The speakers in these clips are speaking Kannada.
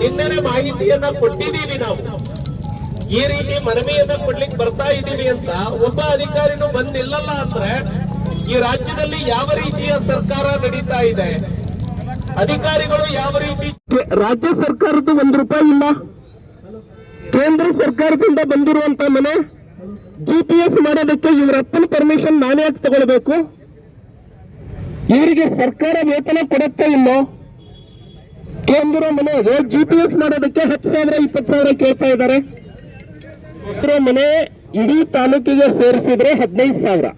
ನಿನ್ನೆನೆ ಮಾಹಿತಿಯನ್ನ ಕೊಟ್ಟಿದ್ದೀವಿ ನಾವು. ಈ ರೀತಿ ಮನವಿಯನ್ನ ಕೊಡ್ಲಿಕ್ಕೆ ಬರ್ತಾ ಇದ್ದೀವಿ ಅಂತ ಒಬ್ಬ ಅಧಿಕಾರಿನೂ ಬಂದಿಲ್ಲಲ್ಲ ಅಂದ್ರೆ ಈ ರಾಜ್ಯದಲ್ಲಿ ಯಾವ ರೀತಿಯ ಸರ್ಕಾರ ನಡೀತಾ ಇದೆ? ಅಧಿಕಾರಿಗಳು ಯಾವ ರೀತಿ ರಾಜ್ಯ ಸರ್ಕಾರದ ಒಂದು ರೂಪಾಯಿ ಇಲ್ಲ. ಕೇಂದ್ರ ಸರ್ಕಾರದಿಂದ ಬಂದಿರುವಂತ ಮನೆ ಜಿ ಪಿ ಎಸ್ ಮಾಡೋದಕ್ಕೆ ಇವ್ರ ಅಪ್ಪನ ಪರ್ಮಿಷನ್ ನಾನೇ ಯಾಕೆ ತಗೊಳ್ಬೇಕು? ಇವರಿಗೆ ಸರ್ಕಾರ ವೇತನ ಕೊಡುತ್ತಾ ಇಲ್ಲೋ? ಕೇಂದ್ರ ಮನೆಗೆ ಜಿ ಪಿ ಎಸ್ ಮಾಡೋದಕ್ಕೆ ಹತ್ತು ಸಾವಿರ, ಇಪ್ಪತ್ತು ಸಾವಿರ ಕೇಳ್ತಾ ಇದ್ದಾರೆ. ಮನೆ ಇಡೀ ತಾಲೂಕಿಗೆ ಸೇರಿಸಿದ್ರೆ ಹದಿನೈದು ಸಾವಿರ.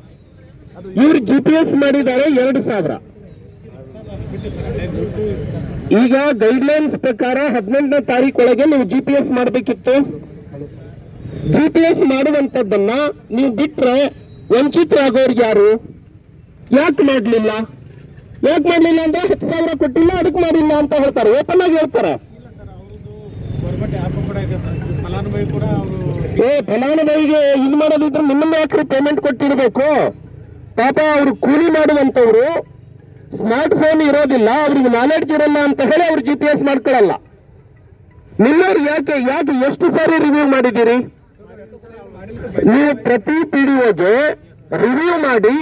ಇವ್ರು ಜಿ ಪಿ ಎಸ್ ಮಾಡಿದ್ದಾರೆ ಎರಡು ಸಾವಿರ. ಈಗ ಗೈಡ್ಲೈನ್ಸ್ ಪ್ರಕಾರ ಹದಿನೆಂಟನೇ ತಾರೀಕೊಳಗೆ ನೀವು ಜಿ ಪಿ ಎಸ್ ಮಾಡಬೇಕಿತ್ತು. ಜಿ ಪಿ ಎಸ್ ಮಾಡುವಂತದ್ದನ್ನ ನೀವು ಬಿಟ್ರೆ ವಂಚಿತರಾಗೋರು ಯಾರು? ಯಾಕೆ ಮಾಡ್ಲಿಲ್ಲ? ಯಾಕೆ ಮಾಡ್ಲಿಲ್ಲ ಅಂದ್ರೆ ಹತ್ತು ಸಾವಿರ ಕೊಟ್ಟಿಲ್ಲ, ಅದಕ್ಕೆ ಮಾಡಿಲ್ಲ ಅಂತ ಹೇಳ್ತಾರೆ. ಓಪನ್ ಆಗಿ ಹೇಳ್ತಾರೆ. ಏ, ಫಲಾನುಭವಿಗೆ ಇದು ಮಾಡೋದಿದ್ರೆ ನಿಮ್ಮ ಯಾಕ್ರಿ ಪೇಮೆಂಟ್ ಕೊಟ್ಟಿರ್ಬೇಕು? ಪಾಪ ಅವ್ರು ಕೂಲಿ ಮಾಡುವಂತವ್ರು ಸ್ಮಾರ್ಟ್ ಫೋನ್ ಇರೋದಿಲ್ಲ, ಅವ್ರಿಗೆ ನಾಲೆಡ್ಜ್ ಇರಲ್ಲ ಅಂತ ಹೇಳಿ ಅವ್ರು ಜಿ ಪಿ ಎಸ್ ಮಾಡ್ಕೊಳ್ಳಲ್ಲ ನಿಮ್ಮವ್ರು ಯಾಕೆ ಯಾಕೆ ಎಷ್ಟು ಸಾರಿ ರಿವ್ಯೂ ಮಾಡಿದ್ದೀರಿ? ನೀವು ಪ್ರತಿ ಪಿ ಡಿ ಒಗೆ ರಿವ್ಯೂ ಮಾಡಿ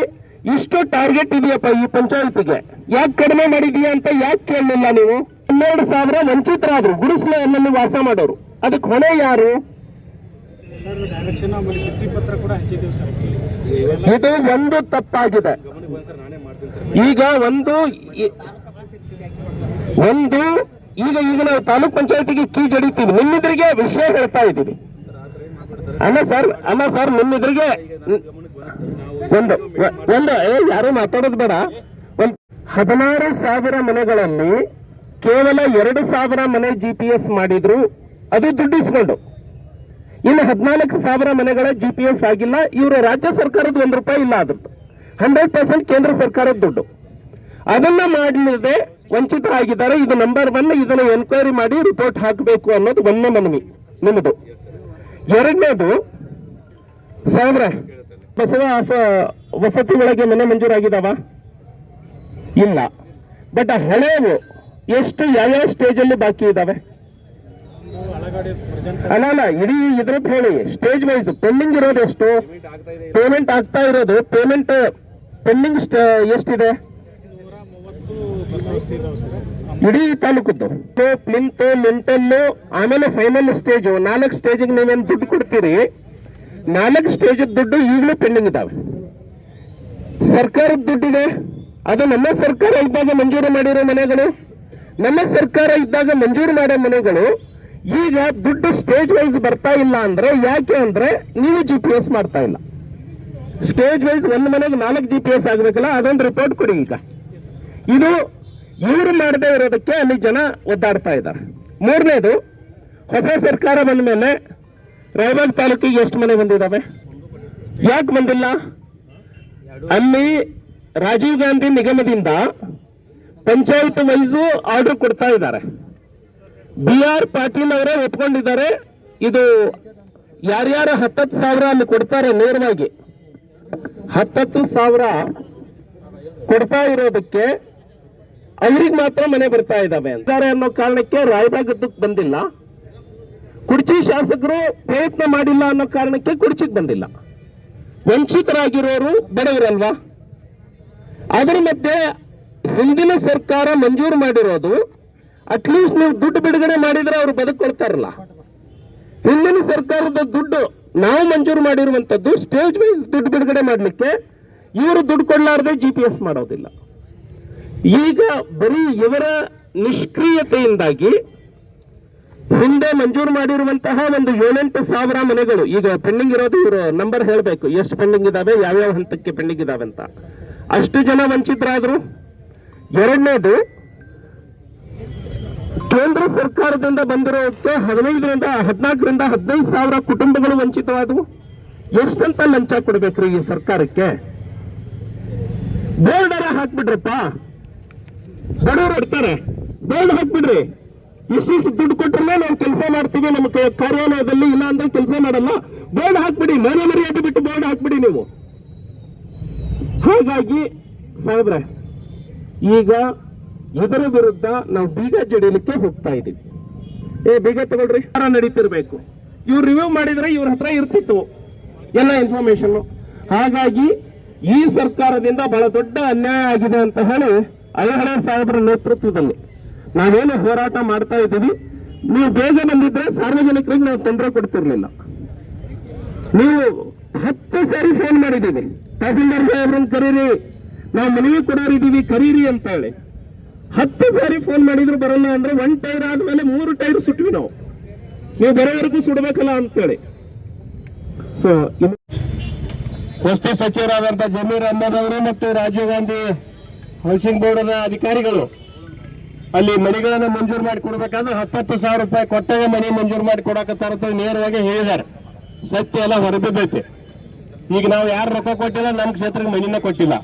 ಇಷ್ಟು ಟಾರ್ಗೆಟ್ ಇದೆಯಪ್ಪ ಈ ಪಂಚಾಯತಿಗೆ. ಯಾಕೆ ಕಡಿಮೆ ಮಾಡಿದೀಯ ಅಂತ ಯಾಕೆ ಕೇಳಲಿಲ್ಲ ನೀವು? ಹನ್ನೆರಡು ಸಾವಿರ ವಂಚಿತರಾದ್ರು ಗುಡಿಸ್ಲೆಯಲ್ಲಿ ವಾಸ ಮಾಡೋರು. ಅದಕ್ಕೆ ಹೊಣೆ ಯಾರು? ಇದು ಒಂದು ತಪ್ಪಾಗಿದೆ. ಈಗ ಒಂದು ಒಂದು ಈಗ ಈಗ ನಾವು ತಾಲೂಕ್ ಪಂಚಾಯತಿಗೆ ಕೀ ಜಡಿತೀವಿ. ನಿಮ್ಮಿದ್ರಿಗೆ ವಿಷಯ ಹೇಳ್ತಾ ಇದ್ದೀವಿ. ಅಲ್ಲ ಸರ್ ಅಲ್ಲ ಸರ್ ನಿಮ್ಮಿದ್ರಿಗೆ ಒಂದು ಒ- ಒಂದು, ಏ, ಯಾರು ಮಾತಾಡೋದು ಬೇಡ. ಒಂದು ಹದಿನಾರು ಸಾವಿರ ಮನೆಗಳಲ್ಲಿ ಕೇವಲ ಎರಡು ಸಾವಿರ ಮನೆ ಜಿ ಪಿ ಎಸ್ ಮಾಡಿದ್ರು, ಅದು ದುಡ್ಡು ಇಸ್ಕೊಂಡು. ಇನ್ನು ಹದಿನಾಲ್ಕು ಸಾವಿರ ಮನೆಗಳ ಜಿ ಪಿ ಎಸ್ ಆಗಿಲ್ಲ, ಇವರು ರಾಜ್ಯ ಸರ್ಕಾರದ ಒಂದು ರೂಪಾಯಿ ಇಲ್ಲ ಅದ್ರದ್ದು. ಹಂಡ್ರೆಡ್ ಪರ್ಸೆಂಟ್ ಕೇಂದ್ರ ಸರ್ಕಾರದ ದುಡ್ಡು. ಅದನ್ನ ಮಾಡಲಿದೆ ವಂಚಿತರಾಗಿದ್ದಾರೆ ಇದು ನಂಬರ್ ಒನ್ ಇದನ್ನ ಎನ್ಕ್ವೈರಿ ಮಾಡಿ ರಿಪೋರ್ಟ್ ಹಾಕಬೇಕು ಅನ್ನೋದು ಒಂದೇ ಮನವಿ ನಿಮ್ಮದು ಎರಡನೇದು ಸಾವಿರ ಬಸವ ವಸತಿ ಒಳಗೆ ಮನೆ ಮಂಜೂರಾಗಿದಾವ? ಇಲ್ಲ. ಬಟ್ ಹಳೆವು ಎಷ್ಟು, ಯಾವ್ಯಾವ ಸ್ಟೇಜ್ ಅಲ್ಲಿ ಬಾಕಿ ಇದಾವೆ? ಅಲ್ಲ ಅಲ್ಲ, ಇಡೀ ಇದ್ರದ್ದು ಹೇಳಿ. ಸ್ಟೇಜ್ ವೈಸ್ ಪೆಂಡಿಂಗ್ ಇರೋದು ಎಷ್ಟು? ಪೇಮೆಂಟ್ ಆಗ್ತಾ ಇರೋದು ಪೇಮೆಂಟ್ ಪೆಂಡಿಂಗ್ ಎಷ್ಟಿದೆ? ಇಡೀ ತಾಲೂಕದ್ದು. ಪ್ಲಿಂತ್ ನಿಂತಲ್ಲು ಆಮೇಲೆ ಫೈನಲ್ ಸ್ಟೇಜು ನಾಲ್ಕು ಸ್ಟೇಜಿಗೆ ನೀವೇನು ದುಡ್ಡು ಕೊಡ್ತೀರಿ? ನಾಲ್ಕು ಸ್ಟೇಜ್ ದುಡ್ಡು ಈಗಲೂ ಪೆಂಡಿಂಗ್ ಇದಾವೆ. ಸರ್ಕಾರದ ದುಡ್ಡಿದೆ. ಅದು ನಮ್ಮ ಸರ್ಕಾರ ಇದ್ದಾಗ ಮಂಜೂರು ಮಾಡಿರೋ ಮನೆಗಳು. ನಮ್ಮ ಸರ್ಕಾರ ಇದ್ದಾಗ ಮಂಜೂರು ಮಾಡೋ ಮನೆಗಳು. ಈಗ ದುಡ್ಡು ಸ್ಟೇಜ್ ವೈಸ್ ಬರ್ತಾ ಇಲ್ಲ ಅಂದ್ರೆ ಯಾಕೆ ಅಂದ್ರೆ ನೀವು ಜಿ ಪಿ ಎಸ್ ಮಾಡ್ತಾ ಇಲ್ಲ. ಸ್ಟೇಜ್ ವೈಸ್ ಒಂದು ಮನೆಗೆ ನಾಲ್ಕು ಜಿ ಪಿ ಎಸ್ ಆಗ್ಬೇಕಲ್ಲ, ಅದೊಂದು ರಿಪೋರ್ಟ್ ಕೊಡಿ ಈಗ. ಇದು ಇವರು ಮಾಡದೇ ಇರೋದಕ್ಕೆ ಅಲ್ಲಿ ಜನ ಒದ್ದಾಡ್ತಾ ಇದ್ದಾರೆ. ಮೂರನೇದು, ಹೊಸ ಸರ್ಕಾರ ಬಂದ ಮೇಲೆ ರಾಯಬಾಗ್ ತಾಲೂಕಿಗೆ ಎಷ್ಟು ಮನೆ ಬಂದಿದ್ದಾವೆ ಯಾಕೆ ಬಂದಿಲ್ಲ? ಅಲ್ಲಿ ರಾಜೀವ್ ಗಾಂಧಿ ನಿಗಮದಿಂದ ಪಂಚಾಯತ್ ವೈಸು ಆರ್ಡರ್ ಕೊಡ್ತಾ ಇದ್ದಾರೆ. ಬಿ ಆರ್ ಪಾಟೀಲ್ ಅವರೇ ಒಪ್ಕೊಂಡಿದ್ದಾರೆ, ಇದು ಯಾರ್ಯಾರು ಹತ್ತತ್ತು ಸಾವಿರ ಅಲ್ಲಿ ಕೊಡ್ತಾರೆ ನೇರವಾಗಿ. ಹತ್ತತ್ತು ಸಾವಿರ ಕೊಡ್ತಾ ಇರೋದಕ್ಕೆ ಅವ್ರಿಗೆ ಮಾತ್ರ ಮನೆ ಬರ್ತಾ ಇದಾವೆ ಅಂತಾರೆ ಅನ್ನೋ ಕಾರಣಕ್ಕೆ ರಾಯಬಾಗದ್ದಕ್ಕೆ ಬಂದಿಲ್ಲ. ಕುರ್ಚಿ ಶಾಸಕರು ಪ್ರಯತ್ನ ಮಾಡಿಲ್ಲ ಅನ್ನೋ ಕಾರಣಕ್ಕೆ ಕುರ್ಚಿಗೆ ಬಂದಿಲ್ಲ. ವಂಚಿತರಾಗಿರೋರು ಬಡವರಲ್ವಾ? ಅದರ ಮಧ್ಯೆ ಹಿಂದಿನ ಸರ್ಕಾರ ಮಂಜೂರು ಮಾಡಿರೋದು ಅಟ್ಲೀಸ್ಟ್ ನೀವು ದುಡ್ಡು ಬಿಡುಗಡೆ ಮಾಡಿದ್ರೆ ಅವ್ರು ಬದುಕೊಳ್ತಾರಲ್ಲ. ಹಿಂದಿನ ಸರ್ಕಾರದ ದುಡ್ಡು ನಾವು ಮಂಜೂರು ಮಾಡಿರುವಂತದ್ದು ಸ್ಟೇಜ್ ವೈಸ್ ದುಡ್ಡು ಬಿಡುಗಡೆ ಮಾಡಲಿಕ್ಕೆ ಇವರು ದುಡ್ಡು ಕೊಡ್ಲಾರ್ದೆ ಜಿ ಪಿ ಎಸ್ ಮಾಡೋದಿಲ್ಲ. ಈಗ ಬರೀ ಇವರ ನಿಷ್ಕ್ರಿಯತೆಯಿಂದಾಗಿ ಹಿಂದೆ ಮಂಜೂರು ಮಾಡಿರುವಂತಹ ಒಂದು ಏಳೆಂಟು ಸಾವಿರ ಮನೆಗಳು, ಈಗ ಪೆಂಡಿಂಗ್ ಇರೋದು ಇವರು ನಂಬರ್ ಹೇಳಬೇಕು, ಎಷ್ಟು ಪೆಂಡಿಂಗ್ ಇದಾವೆ, ಯಾವ್ಯಾವ ಹಂತಕ್ಕೆ ಪೆಂಡಿಂಗ್ ಇದಾವೆ ಅಂತ. ಅಷ್ಟು ಜನ ವಂಚಿತರಾದರು. ಎರಡನೇದು, ಕೇಂದ್ರ ಸರ್ಕಾರದಿಂದ ಬಂದಿರೋದಕ್ಕೆ ಹದಿನೈದರಿಂದ, ಹದಿನಾಲ್ಕರಿಂದ ಹದಿನೈದು ಸಾವಿರ ಕುಟುಂಬಗಳು ವಂಚಿತವಾದವು. ಎಷ್ಟಂತ ಲಂಚ ಕೊಡ್ಬೇಕ್ರಿ ಈ ಸರ್ಕಾರಕ್ಕೆ? ಬೋರ್ಡರ ಹಾಕ್ಬಿಡ್ರಪ್ಪ. ಬಡವರು ಇರ್ತಾರೆ. ಬೋರ್ಡ್ ಹಾಕ್ಬಿಡ್ರಿ ಇಷ್ಟಿಷ್ಟು ದುಡ್ಡು ಕೊಟ್ಟರೆ ನಾವು ಕೆಲಸ ಮಾಡ್ತೀವಿ ನಮ್ಮ ಕಾರ್ಯಾಲಯದಲ್ಲಿ ಇಲ್ಲ ಅಂದ್ರೆ ಕೆಲಸ ಮಾಡಲ್ಲ. ಬೋರ್ಡ್ ಹಾಕ್ಬಿಡಿ, ಮನೆ ಮರ್ಯಾದೆ ಬಿಟ್ಟು ಬೋರ್ಡ್ ಹಾಕ್ಬಿಡಿ ನೀವು. ಹಾಗಾಗಿ ಸಾಹೇಬ್ರೆ, ಈಗ ಇದರ ವಿರುದ್ಧ ನಾವು ಬೀಗ ಜಡಿಲಿಕ್ಕೆ ಹೋಗ್ತಾ ಇದೀವಿ. ಏ, ಬೀಗ ತಗೊಳ್ರಿ. ನಡೀತಿರ್ಬೇಕು. ಇವ್ರು ರಿವ್ಯೂ ಮಾಡಿದ್ರೆ ಇವ್ರ ಹತ್ರ ಇರ್ತಿತ್ತು, ಎಲ್ಲ ಇನ್ಫಾರ್ಮೇಶನ್ ಹಾಗಾಗಿ ಈ ಸರ್ಕಾರದಿಂದ ಬಹಳ ದೊಡ್ಡ ಅನ್ಯಾಯ ಆಗಿದೆ ಅಂತ ಹೇಳಿ ಅಯ್ಯಹಳೆ ಸಾಹೇಬರ ನೇತೃತ್ವದಲ್ಲಿ ನಾವೇನು ಹೋರಾಟ ಮಾಡ್ತಾ ಇದ್ದೀವಿ, ನೀವು ಬೇಗ ಬಂದಿದ್ರೆ ಸಾರ್ವಜನಿಕರಿಗೆ ನಾವು ತೊಂದರೆ ಕೊಡ್ತಿರ್ಲಿಲ್ಲ. ನೀವು ಹತ್ತು ಸಾರಿ ಫೋನ್ ಮಾಡಿದ್ದೀವಿ ತಹಸೀಲ್ದಾರ್ ಸಾಹೇಬ್ರನ್ನ ಕರೀರಿ, ನಾವು ಮನವಿ ಕೊಡೋರಿದ್ದೀವಿ, ಕರೀರಿ ಅಂತ ಹೇಳಿ ಹತ್ತು ಸಾರಿ ಫೋನ್ ಮಾಡಿದ್ರು ಬರಲ್ಲ ಅಂದ್ರೆ ಒನ್ ಟೈರ್ ಆದ್ಮೇಲೆ ಮೂರು ಟೈರ್ ಸುಟ್ವಿ ನಾವು. ನೀವು ಬರೋವರೆಗೂ ಸುಡ್ಬೇಕಲ್ಲ ಅಂತೇಳಿ. ಸೊ ವಸ್ತು ಸಚಿವರಾದಂತ ಜಮೀರ್ ಅಹಮದ್ ಅವರು ಮತ್ತು ರಾಜೀವ್ ಗಾಂಧಿ ಹೌಸಿಂಗ್ ಬೋರ್ಡ್ ಅಧಿಕಾರಿಗಳು ಅಲ್ಲಿ ಮನೆಗಳನ್ನು ಮಂಜೂರು ಮಾಡಿ ಕೊಡ್ಬೇಕಾದ್ರೆ ಹತ್ತತ್ತು ಸಾವಿರ ರೂಪಾಯಿ ಕೊಟ್ಟಾಗ ಮನೆ ಮಂಜೂರು ಮಾಡಿ ಕೊಡಕತ್ತಾರಂತ ನೇರವಾಗಿ ಹೇಳಿದ್ದಾರೆ. ಸತ್ಯ ಎಲ್ಲ ಹೊರಬಿದ್ದೈತೆ ಈಗ ನಾವು ಯಾರು ರೊಕ್ಕ ಕೊಟ್ಟಿಲ್ಲ ನಮ್ಮ ಕ್ಷೇತ್ರಕ್ಕೆ ಮನಿನ ಕೊಟ್ಟಿಲ್ಲ.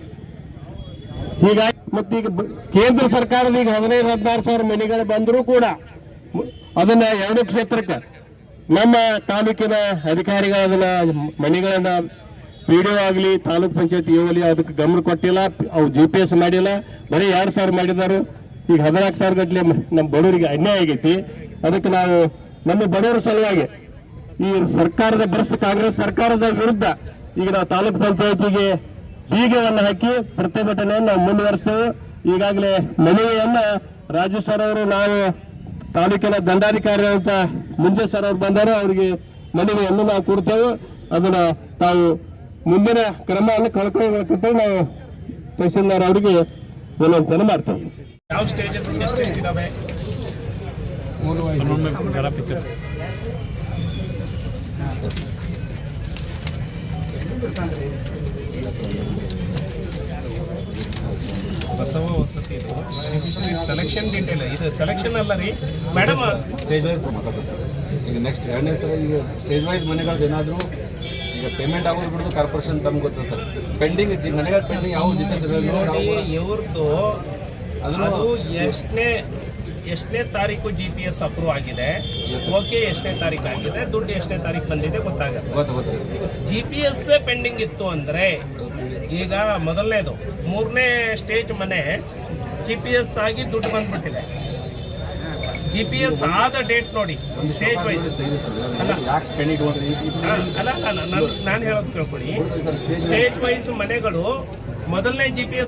ಹೀಗಾಗಿ ಮತ್ತೀಗ ಕೇಂದ್ರ ಸರ್ಕಾರದ ಈಗ ಹದಿನೈದು, ಹದಿನಾರು ಸಾವಿರ ಮನೆಗಳು ಬಂದರೂ ಕೂಡ ಅದನ್ನ ಎರಡು ಕ್ಷೇತ್ರಕ್ಕೆ ನಮ್ಮ ತಾಲೂಕಿನ ಅಧಿಕಾರಿಗಳು ಅದನ್ನ ಮನೆಗಳನ್ನ ಪಿಡಿಒ ಆಗಲಿ, ತಾಲೂಕ್ ಪಂಚಾಯತ್ ಆಗಲಿ ಅದಕ್ಕೆ ಗಮನ ಕೊಟ್ಟಿಲ್ಲ, ಅವು ಜಿ ಪಿ ಎಸ್ ಮಾಡಿಲ್ಲ, ಬರೀ ಎರಡು ಸಾವಿರ ಮಾಡಿದಾರು ಈಗ ಹದಿನಾಲ್ಕು ಸಾವಿರ ಗಟ್ಟಲೆ ನಮ್ಮ ಬಡವರಿಗೆ ಅನ್ಯಾಯ ಆಗೈತಿ. ಅದಕ್ಕೆ ನಾವು ನಮ್ಮ ಬಡವರ ಸಲುವಾಗಿ ಈ ಸರ್ಕಾರದ ಬರ್ಸ್, ಕಾಂಗ್ರೆಸ್ ಸರ್ಕಾರದ ವಿರುದ್ಧ ಈಗ ನಾವು ತಾಲೂಕ್ ಪಂಚಾಯತಿಗೆ ಬೀಗವನ್ನು ಹಾಕಿ ಪ್ರತಿಭಟನೆಯನ್ನು ನಾವು ಮುಂದುವರಿಸ್ತೇವೆ. ಈಗಾಗಲೇ ಮನವಿಯನ್ನ ರಾಜು ಸರ್ ಅವರು, ನಾವು ತಾಲೂಕಿನ ದಂಡಾಧಿಕಾರಿ ಅಂತ ಮುಂಜೆ ಸರ್ ಅವರು ಬಂದರು, ಅವರಿಗೆ ಮನವಿಯನ್ನು ನಾವು ಕೊಡ್ತೇವೆ. ಅದನ್ನ ತಾವು ಮುಂದಿನ ಕ್ರಮವನ್ನು ಕಳ್ಕೊಳ್ಬೇಕಂತ ನಾವು ತಹಸೀಲ್ದಾರ್ ಅವರಿಗೆ ವಿನಂತಿಯನ್ನು ಮಾಡ್ತೇವೆ. ಯಾವ ಸ್ಟೇಜ್ ಎಷ್ಟೆಷ್ಟು ಇದಾವೆ? ಬಸವ ವಸತಿ ಸೆಲೆಕ್ಷನ್ ಡೀಟೇಲ್ ಇದು ಸೆಲೆಕ್ಷನ್ ಅಲ್ಲ ರೀ? ಮೇಡಮ್ ಸ್ಟೇಜ್ ವೈಸ್ ಮಾತಾಡ್ತಾರೆ ಈಗ ನೆಕ್ಸ್ಟ್ ಎರಡನೇ ಸಲ ಈಗ ಸ್ಟೇಜ್ ವೈಸ್ ಮನೆಗಳದ್ದು ಏನಾದರೂ ಈಗ ಪೇಮೆಂಟ್ ಆಗೋದು ಬಿಡೋದು ಕಾರ್ಪೊರೇಷನ್ ತಮ್ಗೆ ಗೊತ್ತದೆ ಸರ್. ಪೆಂಡಿಂಗ್ ಮನೆಗಳ ಪೆಂಡಿಂಗ್ ಯಾವ ಇವ್ರದ್ದು ಅದು ಎಷ್ಟನೇ ಎಷ್ಟನೇ ತಾರೀಕು ಜಿ ಪಿ ಎಸ್ ಅಪ್ರೂವ್ ಆಗಿದೆ ಓಕೆ ಎಷ್ಟನೇ ತಾರೀಕು ಆಗಿದೆ ದುಡ್ಡು ಎಷ್ಟನೇ ತಾರೀಕು ಬಂದಿದೆ ಗೊತ್ತಾಗುತ್ತೆ. ಜಿ ಪಿ ಎಸ್ ಪೆಂಡಿಂಗ್ ಇತ್ತು ಅಂದರೆ ಈಗ ಮೊದಲನೇದು ಮೂರನೇ ಸ್ಟೇಜ್ ಮನೆ ಜಿ ಪಿ ಎಸ್ ಆಗಿ ದುಡ್ಡು ಬಂದ್ಬಿಟ್ಟಿದೆ. ಜಿ ಪಿ ಎಸ್ ಆದ ಡೇಟ್ ನೋಡಿ ಸ್ಟೇಜ್ ವೈಸ್ ಅಲ್ಲ. ಅಲ್ಲ ನಾನು ನಾನು ಹೇಳೋದು ಕೇಳ್ಕೊಳ್ಳಿ. ಸ್ಟೇಜ್ ವೈಸ್ ಮನೆಗಳು ಮೊದಲನೇ ಜಿ ಪಿ ಎಸ್